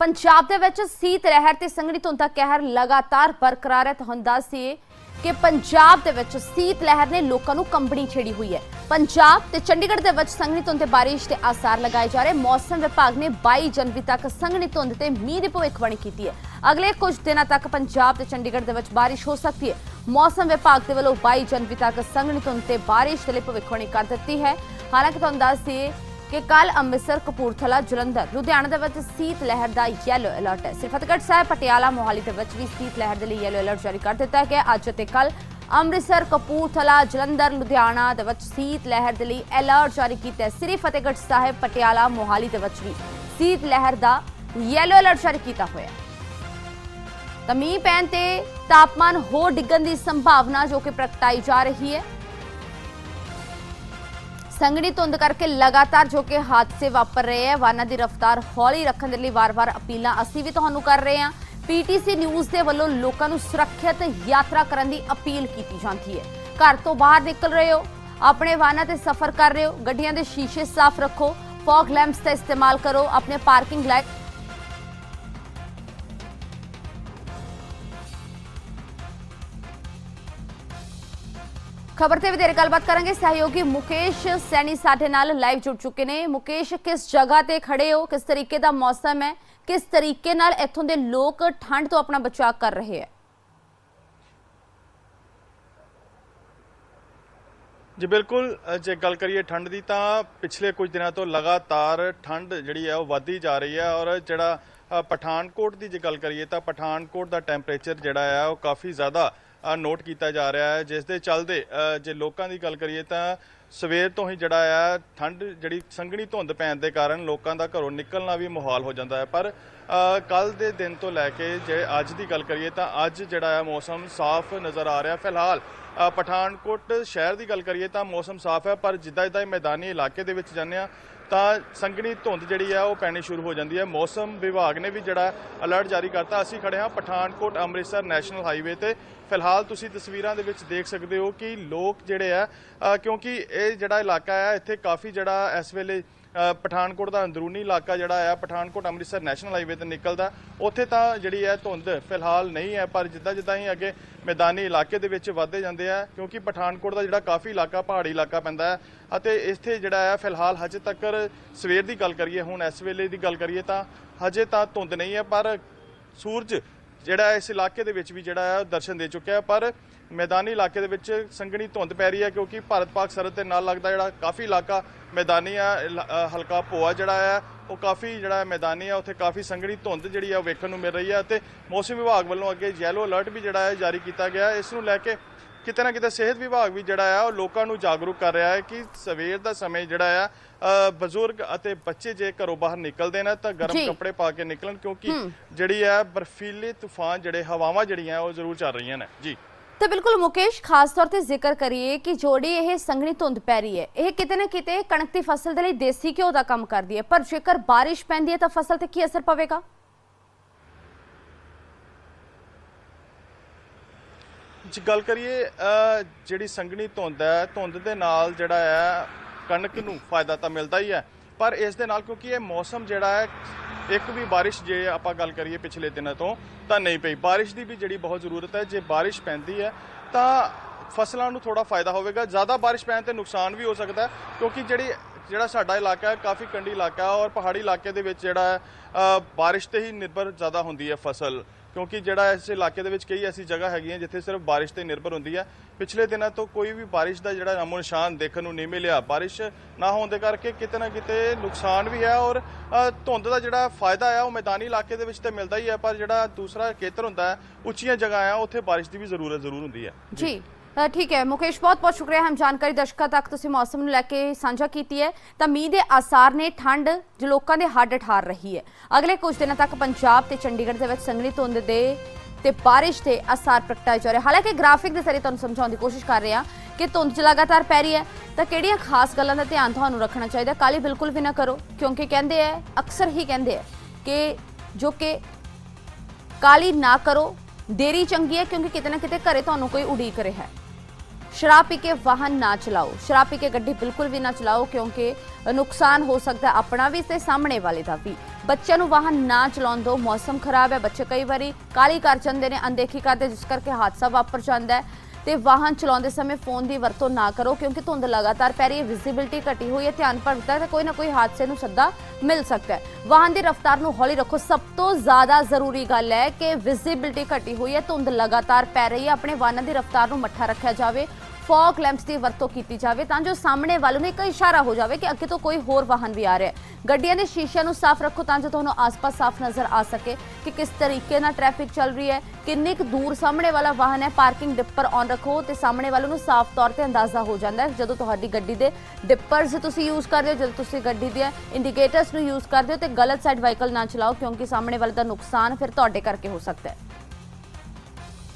ਪੰਜਾਬ ਦੇ ਵਿੱਚ ਸੀਤ ਲਹਿਰ ਤੇ ਸੰਘਣੀ ਧੁੰਦ ਦਾ ਕਹਿਰ ਲਗਾਤਾਰ ਬਰਕਰਾਰ ਹੈ। ਤੁਹਾਨੂੰ ਦੱਸ ਦਈਏ ਕਿ ਪੰਜਾਬ ਦੇ ਵਿੱਚ ਸੀਤ ਲਹਿਰ ਨੇ ਲੋਕਾਂ ਨੂੰ ਕੰਬਣੀ ਛੇੜੀ ਹੋਈ ਹੈ। ਪੰਜਾਬ ਤੇ ਚੰਡੀਗੜ੍ਹ ਦੇ ਵਿੱਚ ਸੰਘਣੀ ਧੁੰਦ ਤੇ ਬਾਰਿਸ਼ ਦੇ ਆਸਾਰ ਲਗਾਏ ਜਾ ਰਹੇ ਮੌਸਮ ਵਿਭਾਗ ਨੇ 22 ਜਨਵਰੀ ਤੱਕ ਸੰਘਣੀ ਧੁੰਦ ਤੇ ਮੀਂਹ ਦੀ ਭਵਿੱਖਬਾਣੀ ਕੀਤੀ ਹੈ। ਅਗਲੇ ਕੁਝ ਦਿਨਾਂ ਤੱਕ ਪੰਜਾਬ ਤੇ ਚੰਡੀਗੜ੍ਹ ਦੇ ਵਿੱਚ ਬਾਰਿਸ਼ ਹੋ ਸਕਦੀ ਹੈ। ਮੌਸਮ ਵਿਭਾਗ ਦੇ ਵੱਲੋਂ 22 ਜਨਵਰੀ ਤੱਕ ਸੰਘਣੀ ਧੁੰਦ ਤੇ ਬਾਰਿਸ਼ ਦੇ ਲਈ ਭਵਿੱਖਬਾਣੀ ਕਰ ਦਿੱਤੀ ਹੈ। ਹਾਲਾਂਕਿ ਤੁਹਾਨੂੰ ਦੱਸ ਦਈਏ ਕਿ ਕੱਲ ਅੰਮ੍ਰਿਤਸਰ, ਕਪੂਰਥਲਾ, ਜਲੰਧਰ, ਲੁਧਿਆਣਾ ਦੇ ਵਿੱਚ ਸੀਤ ਲਹਿਰ ਦਾ ਯੈਲੋ ਅਲਰਟ ਹੈ। ਸਿਰਫ ਫਤਿਹਗੜ੍ਹ ਸਾਹਿਬ, ਪਟਿਆਲਾ, ਮੋਹਾਲੀ ਦੇ ਵਿੱਚ ਵੀ ਸੀਤ ਲਹਿਰ ਦੇ ਲਈ ਯੈਲੋ ਅਲਰਟ ਜਾਰੀ ਕਰ ਦਿੱਤਾ ਗਿਆ। ਅੱਜ ਅਤੇ ਕੱਲ ਅੰਮ੍ਰਿਤਸਰ, ਕਪੂਰਥਲਾ, ਜਲੰਧਰ, ਲੁਧਿਆਣਾ ਦੇ ਵਿੱਚ ਸੀਤ ਲਹਿਰ ਦੇ ਲਈ ਅਲਰਟ ਜਾਰੀ ਕੀਤਾ ਹੈ। ਸਿਰਫ ਫਤਿਹਗੜ੍ਹ ਸਾਹਿਬ, ਪਟਿਆਲਾ, ਮੋਹਾਲੀ ਦੇ ਵਿੱਚ ਵੀ ਸੀਤ ਲਹਿਰ ਦਾ ਯੈਲੋ ਅਲਰਟ ਜਾਰੀ ਕੀਤਾ ਹੋਇਆ ਹੈ। ਤਾਂ ਮੀਂਹ ਪੈਣ ਤੇ ਤਾਪਮਾਨ ਹੋਰ ਡਿੱਗਣ ਦੀ ਸੰਭਾਵਨਾ ਜੋ ਕਿ ਪ੍ਰਗਟਾਈ ਜਾ ਰਹੀ ਹੈ। ਸੰਘਣੀ ਧੁੰਦ ਕਰਕੇ ਲਗਾਤਾਰ ਜੋ ਕਿ ਹਾਦਸੇ ਵਾਪਰ ਰਹੇ ਹੈ ਵਾਹਨਾਂ ਦੀ ਰਫ਼ਤਾਰ ਹੌਲੀ ਰੱਖਣ ਦੇ ਲਈ ਵਾਰ-ਵਾਰ ਅਪੀਲਾਂ ਅਸੀਂ ਵੀ ਤੁਹਾਨੂੰ ਕਰ ਰਹੇ ਹਾਂ। ਪੀਟੀਸੀ ਨਿਊਜ਼ ਦੇ ਵੱਲੋਂ ਲੋਕਾਂ ਨੂੰ ਸੁਰੱਖਿਅਤ ਯਾਤਰਾ ਕਰਨ ਦੀ ਅਪੀਲ ਕੀਤੀ ਜਾਂਦੀ ਹੈ। ਘਰ ਤੋਂ ਬਾਹਰ ਨਿਕਲ ਰਹੇ ਹੋ, ਆਪਣੇ ਵਾਹਨਾਂ ਤੇ ਸਫ਼ਰ ਕਰ ਰਹੇ ਹੋ, ਗੱਡੀਆਂ ਦੇ ਸ਼ੀਸ਼ੇ ਸਾਫ਼ ਰੱਖੋ, ਫੌਗ ਲੈਂਪਸ ਦਾ ਇਸਤੇਮਾਲ ਕਰੋ, ਆਪਣੇ ਪਾਰਕਿੰਗ ਲਾਈਟ ਖਬਰ ਤੇ ਵਧੇਰੇ ਗੱਲਬਾਤ ਕਰਾਂਗੇ। ਸਹਿਯੋਗੀ ਮੁਕੇਸ਼ ਸੈਣੀ ਸਾਡੇ ਨਾਲ ਲਾਈਵ ਜੁੜ ਚੁੱਕੇ ਨੇ। ਮੁਕੇਸ਼, ਕਿਸ ਜਗ੍ਹਾ ਤੇ ਖੜੇ ਹੋ? ਕਿਸ ਤਰੀਕੇ ਦਾ ਮੌਸਮ ਹੈ? ਕਿਸ ਤਰੀਕੇ ਨਾਲ ਇੱਥੋਂ ਦੇ ਲੋਕ ਠੰਡ ਤੋਂ ਆਪਣਾ ਬਚਾਅ ਕਰ ਰਹੇ ਹੈ? ਜੀ, ਬਿਲਕੁਲ ਜੇ ਗੱਲ ਕਰੀਏ ਠੰਡ ਦੀ ਤਾਂ ਪਿਛਲੇ ਕੁਝ ਦਿਨਾਂ ਤੋਂ ਲਗਾਤਾਰ ਠੰਡ ਜਿਹੜੀ ਹੈ, ਉਹ ਵਧਦੀ ਜਾ ਰਹੀ ਹੈ ਔਰ ਜਿਹੜਾ ਪਠਾਨਕੋਟ ਦੀ ਜੇ ਗੱਲ ਕਰੀਏ ਤਾਂ ਪਠਾਨਕੋਟ ਦਾ ਟੈਂਪਰੇਚਰ ਜਿਹੜਾ ਹੈ, ਉਹ ਕਾਫੀ ਜ਼ਿਆਦਾ ਨੋਟ ਕੀਤਾ ਜਾ ਰਿਹਾ ਹੈ, ਜਿਸ ਦੇ ਚੱਲਦੇ ਜੇ ਲੋਕਾਂ ਦੀ ਗੱਲ ਕਰੀਏ ਤਾਂ ਸਵੇਰ ਤੋਂ ਹੀ ਜਿਹੜਾ ਆ, ਠੰਡ ਜਿਹੜੀ ਸੰਘਣੀ ਧੁੰਦ ਪੈਣ ਦੇ ਕਾਰਨ ਲੋਕਾਂ ਦਾ ਘਰੋਂ ਨਿਕਲਣਾ ਵੀ ਮੁਹਾਲ ਹੋ ਜਾਂਦਾ ਹੈ। ਪਰ ਕੱਲ ਦੇ ਦਿਨ ਤੋਂ ਲੈ ਕੇ ਜੇ ਅੱਜ ਦੀ ਗੱਲ ਕਰੀਏ ਤਾਂ ਅੱਜ ਜਿਹੜਾ ਹੈ ਮੌਸਮ ਸਾਫ਼ ਨਜ਼ਰ ਆ ਰਿਹਾ। ਫਿਲਹਾਲ ਪਠਾਨਕੋਟ ਸ਼ਹਿਰ ਦੀ ਗੱਲ ਕਰੀਏ ਤਾਂ ਮੌਸਮ ਸਾਫ਼ ਹੈ, ਪਰ ਜਿੱਦਾਂ ਜਿੱਦਾਂ ਮੈਦਾਨੀ ਇਲਾਕੇ ਦੇ ਵਿੱਚ ਜਾਂਦੇ ਆ, ਤਾਂ ਸੰਘਣੀ ਧੁੰਦ ਜਿਹੜੀ ਆ ਉਹ ਪੈਣੀ ਸ਼ੁਰੂ ਹੋ ਜਾਂਦੀ ਹੈ। ਮੌਸਮ ਵਿਭਾਗ ਨੇ ਵੀ ਜਿਹੜਾ ਅਲਰਟ ਜਾਰੀ ਕਰਤਾ। ਅਸੀਂ ਖੜੇ ਹਾਂ ਪਠਾਨਕੋਟ ਅੰਮ੍ਰਿਤਸਰ ਨੈਸ਼ਨਲ ਹਾਈਵੇ ਤੇ। ਫਿਲਹਾਲ ਤੁਸੀਂ ਤਸਵੀਰਾਂ ਦੇ ਵਿੱਚ ਦੇਖ ਸਕਦੇ ਹੋ ਕਿ ਲੋਕ ਜਿਹੜੇ ਆ ਕਿਉਂਕਿ ਇਹ ਜਿਹੜਾ ਇਲਾਕਾ ਹੈ ਇੱਥੇ ਕਾਫੀ ਜਿਹੜਾ ਇਸ ਵੇਲੇ ਪਠਾਨਕੋਟ ਦਾ ਅੰਦਰੂਨੀ ਇਲਾਕਾ ਜਿਹੜਾ ਆ, ਪਠਾਨਕੋਟ ਅੰਮ੍ਰਿਤਸਰ ਨੈਸ਼ਨਲ ਹਾਈਵੇ ਤੇ ਨਿਕਲਦਾ। ਉੱਥੇ ਤਾਂ ਜਿਹੜੀ ਹੈ ਧੁੰਦ ਫਿਲਹਾਲ ਨਹੀਂ ਹੈ, ਪਰ ਜਿੱਦਾਂ ਜਿੱਦਾਂ ਹੀ ਅੱਗੇ ਮੈਦਾਨੀ ਇਲਾਕੇ ਦੇ ਵਿੱਚ ਵਧਦੇ ਜਾਂਦੇ ਆ, ਕਿਉਂਕਿ ਪਠਾਨਕੋਟ ਦਾ ਜਿਹੜਾ ਕਾਫੀ ਇਲਾਕਾ, ਪਹਾੜੀ ਇਲਾਕਾ ਪੈਂਦਾ ਹੈ ਅਤੇ ਇੱਥੇ ਜਿਹੜਾ ਹੈ ਫਿਲਹਾਲ ਹਜੇ ਤੱਕ ਸਵੇਰ ਦੀ ਗੱਲ ਕਰੀਏ, ਹੁਣ ਇਸ ਵੇਲੇ ਦੀ ਗੱਲ ਕਰੀਏ ਤਾਂ ਹਜੇ ਤਾਂ ਧੁੰਦ ਨਹੀਂ ਹੈ, ਪਰ ਸੂਰਜ ਜਿਹੜਾ ਇਸ ਇਲਾਕੇ ਦੇ ਵਿੱਚ ਵੀ ਜਿਹੜਾ ਹੈ ਦਰਸ਼ਨ ਦੇ ਚੁੱਕਿਆ ਪਰ ਮੈਦਾਨੀ ਇਲਾਕੇ ਦੇ ਵਿੱਚ ਸੰਘਣੀ ਧੁੰਦ ਪੈ ਰਹੀ ਹੈ ਕਿਉਂਕਿ ਭਾਰਤ ਪਾਕ ਸਰਹੱਦ ਦੇ ਨਾਲ ਲੱਗਦਾ ਜਿਹੜਾ ਕਾਫੀ ਇਲਾਕਾ ਮੈਦਾਨੀ ਆ ਹਲਕਾ ਭੋਆ ਜਿਹੜਾ ਹੈ ਉਹ ਕਾਫੀ ਜਿਹੜਾ ਮੈਦਾਨੀ ਆ, ਉੱਥੇ ਕਾਫੀ ਸੰਘਣੀ ਧੁੰਦ ਜਿਹੜੀ ਆ ਉਹ ਵੇਖਣ ਨੂੰ ਮਿਲ ਰਹੀ ਹੈ ਅਤੇ ਮੌਸਮ ਵਿਭਾਗ ਵੱਲੋਂ ਅੱਗੇ ਯੈਲੋ ਅਲਰਟ ਵੀ ਜਿਹੜਾ ਹੈ ਜਾਰੀ ਕੀਤਾ ਗਿਆ ਇਸ ਨੂੰ ਲੈ ਕੇ ਕਿਤੇ ਨਾ ਕਿਤੇ ਸਿਹਤ ਵਿਭਾਗ ਵੀ ਜਿਹੜਾ ਆ ਉਹ ਲੋਕਾਂ ਨੂੰ ਜਾਗਰੂਕ ਕਰ ਰਿਹਾ ਹੈ ਕਿ ਸਵੇਰ ਦਾ ਸਮੇਂ ਜਿਹੜਾ ਆ ਬਜ਼ੁਰਗ ਅਤੇ ਬੱਚੇ ਜੇ ਘਰੋਂ ਬਾਹਰ ਨਿਕਲਦੇ ਨੇ ਤਾਂ ਗਰਮ। ਕੱਪੜੇ ਪਾ ਕੇ ਨਿਕਲਣ ਕਿਉਂਕਿ ਜਿਹੜੀ ਹੈ ਬਰਫੀਲੇ ਤੂਫਾਨ ਜਿਹੜੇ ਹਵਾਵਾਂ ਜਿਹੜੀਆਂ ਉਹ ਜ਼ਰੂਰ ਚੱਲ ਰਹੀਆਂ ਨੇ। ਜੀ। ਤਾਂ ਬਿਲਕੁਲ ਮੁਕੇਸ਼ ਖਾਸ ਤੌਰ ਤੇ ਜ਼ਿਕਰ ਕਰੀਏ ਕਿ ਜੋੜੀ ਇਹ ਸੰਘਣੀ ਧੁੰਦ ਪੈ ਰਹੀ ਹੈ। ਇਹ ਕਿਤੇ ਨਾ ਕਿਤੇ ਕਣਕ ਦੀ ਫਸਲ ਦੇ ਲਈ ਦੇਸੀ ਘਿਓ ਦਾ ਕੰਮ ਕਰਦੀ ਹੈ। ਪਰ ਜੇਕਰ ਬਾਰਿਸ਼ ਪੈਂਦੀ ਹੈ ਤਾਂ ਫਸਲ ਤੇ ਕੀ ਅਸਰ ਪਵੇਗਾ? ਜੇ ਗੱਲ ਕਰੀਏ ਜਿਹੜੀ ਸੰਘਣੀ ਧੁੰਦ ਹੈ ਧੁੰਦ ਦੇ ਨਾਲ ਜਿਹੜਾ ਹੈ ਕਣਕ ਨੂੰ ਫਾਇਦਾ ਤਾਂ ਮਿਲਦਾ ਹੀ ਹੈ ਪਰ ਇਸ ਦੇ ਨਾਲ ਕਿਉਂਕਿ ਇਹ ਮੌਸਮ ਜਿਹੜਾ ਹੈ ਇੱਕ ਵੀ ਬਾਰਿਸ਼ ਜੇ ਆਪਾਂ ਗੱਲ ਕਰੀਏ ਪਿਛਲੇ ਦਿਨਾਂ ਤੋਂ ਤਾਂ ਨਹੀਂ ਪਈ। ਬਾਰਿਸ਼ ਦੀ ਵੀ ਜਿਹੜੀ ਬਹੁਤ ਜ਼ਰੂਰਤ ਹੈ ਜੇ ਬਾਰਿਸ਼ ਪੈਂਦੀ ਹੈ ਤਾਂ ਫਸਲਾਂ ਨੂੰ ਥੋੜਾ ਫਾਇਦਾ ਹੋਵੇਗਾ। ਜ਼ਿਆਦਾ ਬਾਰਿਸ਼ ਪੈਣ ਤੇ ਨੁਕਸਾਨ ਵੀ ਹੋ ਸਕਦਾ ਕਿਉਂਕਿ ਜਿਹੜੀ ਜਿਹੜਾ ਸਾਡਾ ਇਲਾਕਾ ਹੈ ਕਾਫੀ ਕੰਢੀ ਇਲਾਕਾ ਹੈ ਔਰ ਪਹਾੜੀ ਇਲਾਕੇ ਦੇ ਵਿੱਚ ਜਿਹੜਾ ਹੈ ਅ, ਬਾਰਿਸ਼ ਤੇ ਹੀ ਨਿਰਭਰ ਜ਼ਿਆਦਾ ਹੁੰਦੀ ਹੈ ਫਸਲ। ਕਿਉਂਕਿ ਜਿਹੜਾ ਇਸ ਇਲਾਕੇ ਦੇ ਵਿੱਚ ਕਈ ਐਸੀ ਜਗ੍ਹਾ ਹੈਗੀਆਂ ਜਿੱਥੇ ਸਿਰਫ ਬਾਰਿਸ਼ ਤੇ ਨਿਰਭਰ ਹੁੰਦੀ ਹੈ ਪਿਛਲੇ ਦਿਨਾਂ ਤੋਂ ਕੋਈ ਵੀ ਬਾਰਿਸ਼ ਦਾ ਜਿਹੜਾ ਨਾਮੋ ਨਿਸ਼ਾਨ ਦੇਖਣ ਨੂੰ ਨਹੀਂ ਮਿਲਿਆ। ਬਾਰਿਸ਼ ਨਾ ਹੋਣ ਦੇ ਕਰਕੇ ਕਿਤੇ ਨਾ ਕਿਤੇ ਨੁਕਸਾਨ ਵੀ ਹੈ ਔਰ ਧੁੰਦ ਦਾ ਜਿਹੜਾ ਫਾਇਦਾ ਹੈ ਉਹ ਮੈਦਾਨੀ ਇਲਾਕੇ ਦੇ ਵਿੱਚ ਤੇ ਮਿਲਦਾ ਹੀ ਹੈ, ਪਰ ਜਿਹੜਾ ਦੂਸਰਾ ਖੇਤਰ ਹੁੰਦਾ ਹੈ, ਉੱਚੀਆਂ ਜਗ੍ਹਾ ਆ ਉੱਥੇ ਬਾਰਿਸ਼ ਦੀ ਵੀ ਜ਼ਰੂਰਤ ਜ਼ਰੂਰ ਹੁੰਦੀ ਹੈ। ਜੀ। ਠੀਕ ਹੈ, ਮੁਕੇਸ਼, ਬਹੁਤ ਬਹੁਤ ਸ਼ੁਕਰੀਆ। ਹਮ ਜਾਣਕਾਰੀ ਦਰਸ਼ਕਾਂ ਤੱਕ ਤੁਸੀਂ ਮੌਸਮ ਨੂੰ ਲੈ ਕੇ ਸਾਂਝਾ ਕੀਤੀ ਹੈ। ਤਾਂ ਮੀਂਹ ਦੇ ਆਸਾਰ ਨੇ ਠੰਡ ਜੋ ਲੋਕਾਂ ਦੇ ਹੱਡ ਠਾਰ ਰਹੀ ਹੈ। ਅਗਲੇ ਕੁਝ ਦਿਨਾਂ ਤੱਕ ਪੰਜਾਬ ਤੇ ਚੰਡੀਗੜ੍ਹ ਦੇ ਵਿੱਚ ਸੰਘਣੀ ਧੁੰਦ ਦੇ ਤੇ ਬਾਰਿਸ਼ ਦੇ ਅਸਾਰ ਪ੍ਰਗਟਾਏ ਜਾ ਰਹੇ। ਹਾਲਾਂਕਿ ਗ੍ਰਾਫਿਕ ਦੇ ਜ਼ਰੀਏ ਤੁਹਾਨੂੰ ਸਮਝਾਉਣ ਦੀ ਕੋਸ਼ਿਸ਼ ਕਰ ਰਹੇ ਹਾਂ ਕਿ ਧੁੰਦ ਚ ਲਗਾਤਾਰ ਪੈ ਰਹੀ ਹੈ। ਤਾਂ ਕਿਹੜੀਆਂ ਖਾਸ ਗੱਲਾਂ ਦਾ ਧਿਆਨ ਤੁਹਾਨੂੰ ਰੱਖਣਾ ਚਾਹੀਦਾ? ਕਾਲੀ ਬਿਲਕੁਲ ਵੀ ਨਾ ਕਰੋ, ਕਿਉਂਕਿ ਕਹਿੰਦੇ ਆ, ਅਕਸਰ ਹੀ ਕਹਿੰਦੇ ਆ ਕਿ ਜੋ ਕਿ ਕਾਲੀ ਨਾ ਕਰੋ, ਦੇਰੀ ਚੰਗੀ ਹੈ, ਕਿਉਂਕਿ ਕਿਤੇ ਨਾ ਕਿਤੇ ਘਰੇ ਤੁਹਾਨੂੰ ਕੋਈ ਉਡੀਕ ਰਿਹਾ ਹੈ। ਸ਼ਰਾਬ ਪੀ ਕੇ ਵਾਹਨ ਨਾ ਚਲਾਓ। ਸ਼ਰਾਬ ਪੀ ਕੇ ਗੱਡੀ ਬਿਲਕੁਲ ਵੀ ਨਾ ਚਲਾਓ, ਕਿਉਂਕਿ ਨੁਕਸਾਨ ਹੋ ਸਕਦਾ ਆਪਣਾ ਵੀ ਤੇ ਸਾਹਮਣੇ ਵਾਲੇ ਦਾ ਵੀ। ਬੱਚਿਆਂ ਨੂੰ ਵਾਹਨ ਨਾ ਚਲਾਉਣ ਦਿਓ ਮੌਸਮ ਖਰਾਬ ਹੈ, ਬੱਚੇ ਕਈ ਵਾਰੀ ਕਾਲੀ ਕਰ ਜਾਂਦੇ ਨੇ, ਅਣਦੇਖੀ ਕਰਦੇ ਜਿਸ ਕਰਕੇ ਹਾਦਸਾ ਵਾਪਰ ਜਾਂਦਾ ਹੈ। ਤੇ ਵਾਹਨ ਚਲਾਉਂਦੇ ਸਮੇਂ ਫੋਨ ਦੀ ਵਰਤੋਂ ਨਾ ਕਰੋ, ਕਿਉਂਕਿ ਧੁੰਦ ਲਗਾਤਾਰ ਪੈ ਰਹੀ ਹੈ ਵਿਜ਼ਿਬਿਲਟੀ ਘਟੀ ਹੋਈ ਹੈ, ਧਿਆਨ ਭਟਕਦਾ ਹੈ ਕੋਈ ਨਾ ਕੋਈ ਹਾਦਸੇ ਨੂੰ ਸੱਦਾ ਮਿਲ ਸਕਦਾ ਹੈ। ਵਾਹਨ ਦੀ ਰਫ਼ਤਾਰ ਨੂੰ ਹੌਲੀ ਰੱਖੋ। ਸਭ ਤੋਂ ਜ਼ਿਆਦਾ ਜ਼ਰੂਰੀ ਗੱਲ ਹੈ ਕਿ ਵਿਜ਼ਿਬਿਲਟੀ ਘਟੀ ਹੋਈ ਹੈ, ਧੁੰਦ ਲਗਾਤਾਰ ਪੈ ਰਹੀ ਹੈ, ਆਪਣੇ ਵਾਹਨਾਂ ਦੀ ਰਫ਼ਤਾਰ ਨੂੰ ਮੱਠਾ ਰੱਖਿਆ ਜਾਵੇ। ਫੌਗ ਲੈਂਪਸ ਦੀ ਵਰਤੋਂ ਕੀਤੀ ਜਾਵੇ ਤਾਂ ਜੋ ਸਾਹਮਣੇ ਵੱਲ ਨੂੰ ਇੱਕ ਇਸ਼ਾਰਾ ਹੋ ਜਾਵੇ ਕਿ ਅੱਗੇ ਤੋਂ ਕੋਈ ਹੋਰ ਵਾਹਨ ਵੀ ਆ ਰਿਹਾ ਹੈ। ਗੱਡੀਆਂ ਦੇ ਸ਼ੀਸ਼ਿਆਂ ਨੂੰ ਸਾਫ਼ ਰੱਖੋ ਤਾਂ ਜੋ ਤੁਹਾਨੂੰ ਆਸ-ਪਾਸ ਸਾਫ਼ ਨਜ਼ਰ ਆ ਸਕੇ ਕਿ ਕਿਸ ਤਰੀਕੇ ਨਾਲ ਟ੍ਰੈਫਿਕ ਚੱਲ ਰਹੀ ਹੈ, ਕਿੰਨੀ ਕੁ ਦੂਰ ਸਾਹਮਣੇ ਵਾਲਾ ਵਾਹਨ ਹੈ, ਪਾਰਕਿੰਗ ਡਿੱਪਰ ਔਨ ਰੱਖੋ ਤੇ ਸਾਹਮਣੇ ਵਾਲੇ ਨੂੰ ਸਾਫ਼ ਤੌਰ ਤੇ ਅੰਦਾਜ਼ਾ ਹੋ ਜਾਂਦਾ ਹੈ। ਜਦੋਂ ਤੁਹਾਡੀ ਗੱਡੀ ਦੇ ਡਿੱਪਰਸ ਤੁਸੀਂ ਯੂਜ਼ ਕਰਦੇ ਹੋ, ਜਦੋਂ ਤੁਸੀਂ ਗੱਡੀ ਦੇ ਇੰਡੀਕੇਟਰਸ ਨੂੰ ਯੂਜ਼ ਕਰਦੇ ਹੋ ਤੇ ਗਲਤ ਸਾਈਡ ਵਾਹੀਕਲ ਨਾ ਚਲਾਓ ਕਿਉਂਕਿ ਸਾਹਮਣੇ ਵਾਲੇ ਦਾ ਨੁਕਸਾਨ ਫਿਰ ਤੁਹਾਡੇ ਕਰਕੇ ਹੋ ਸਕਦਾ ਹੈ।